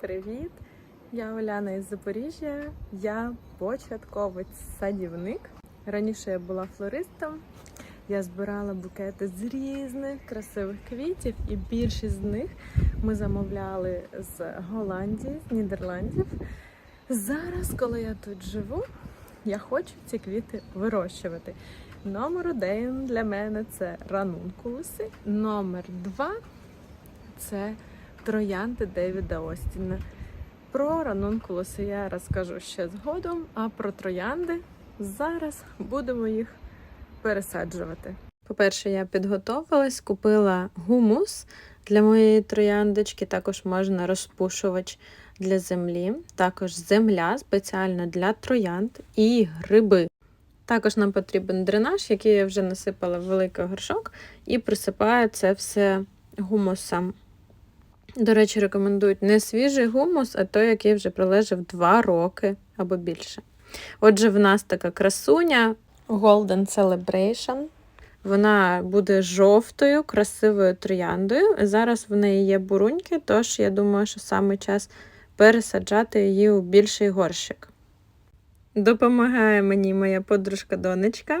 Привіт! Я Оляна із Запоріжжя. Я початковець садівник. Раніше я була флористом. Я збирала букети з різних красивих квітів, і більшість з них ми замовляли з Голландії, з Нідерландів. Зараз, коли я тут живу, я хочу ці квіти вирощувати. Номер один для мене це ранункулуси. Номер два це троянди Девіда Остіна. Про ранункулуси я розкажу ще згодом, а про троянди зараз будемо їх пересаджувати. По-перше, я підготовилась, купила гумус для моєї трояндочки, також можна розпушувач для землі, також земля спеціально для троянд і гриби. Також нам потрібен дренаж, який я вже насипала в великий горшок, і присипаю це все гумусом. До речі, рекомендують не свіжий гумус, а той, який вже пролежав 2 роки або більше. Отже, в нас така красуня Golden Celebration. Вона буде жовтою, красивою трояндою. Зараз в неї є буруньки, тож я думаю, що саме час пересаджати її у більший горщик. Допомагає мені моя подружка-донечка.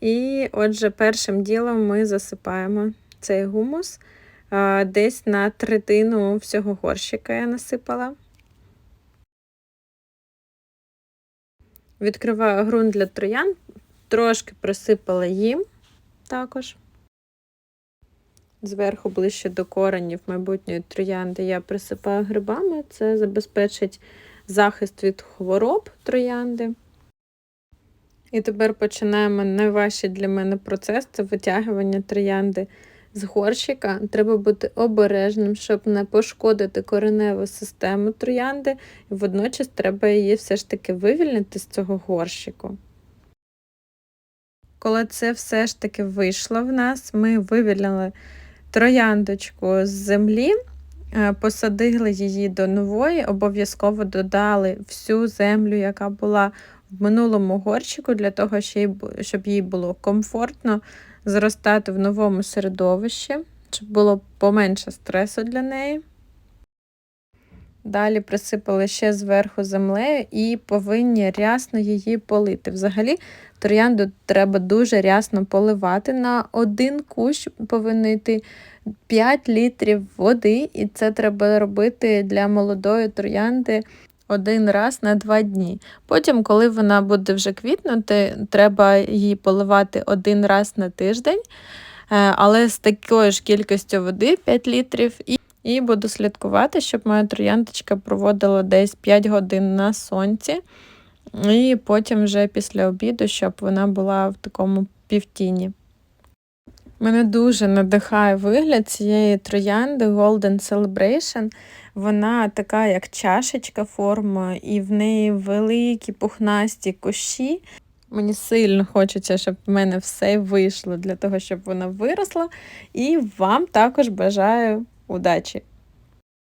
І отже, першим ділом ми засипаємо цей гумус. Десь на третину всього горщика я насипала. Відкриваю ґрунт для троян, трошки присипала їм також. Зверху ближче до коренів майбутньої троянди я присипаю грибами, це забезпечить захист від хвороб троянди. І тепер починаємо найважчий для мене процес це витягування троянди з горщика. Треба бути обережним, щоб не пошкодити кореневу систему троянди, і водночас треба її все ж таки вивільнити з цього горщику. Коли це все ж таки вийшло в нас, ми вивільнили трояндочку з землі, посадили її до нової, обов'язково додали всю землю, яка була в минулому горщику, для того, щоб їй було комфортно зростати в новому середовищі, щоб було поменше стресу для неї. Далі присипали ще зверху землею і повинні рясно її полити. Взагалі, троянду треба дуже рясно поливати. На один кущ повинно йти 5 літрів води, і це треба робити для молодої троянди один раз на два дні. Потім, коли вона буде вже квітнути, треба її поливати один раз на тиждень, е, але з такою ж кількістю води 5 літрів. І і буду слідкувати, щоб моя трояндочка проводила десь 5 годин на сонці. І потім вже після обіду, щоб вона була в такому півтіні. Мене дуже надихає вигляд цієї троянди Golden Celebration. Вона така, як чашечка форма, і в неї великі пухнасті кущі. Мені сильно хочеться, щоб в мене все вийшло для того, щоб вона виросла. І вам також бажаю удачі!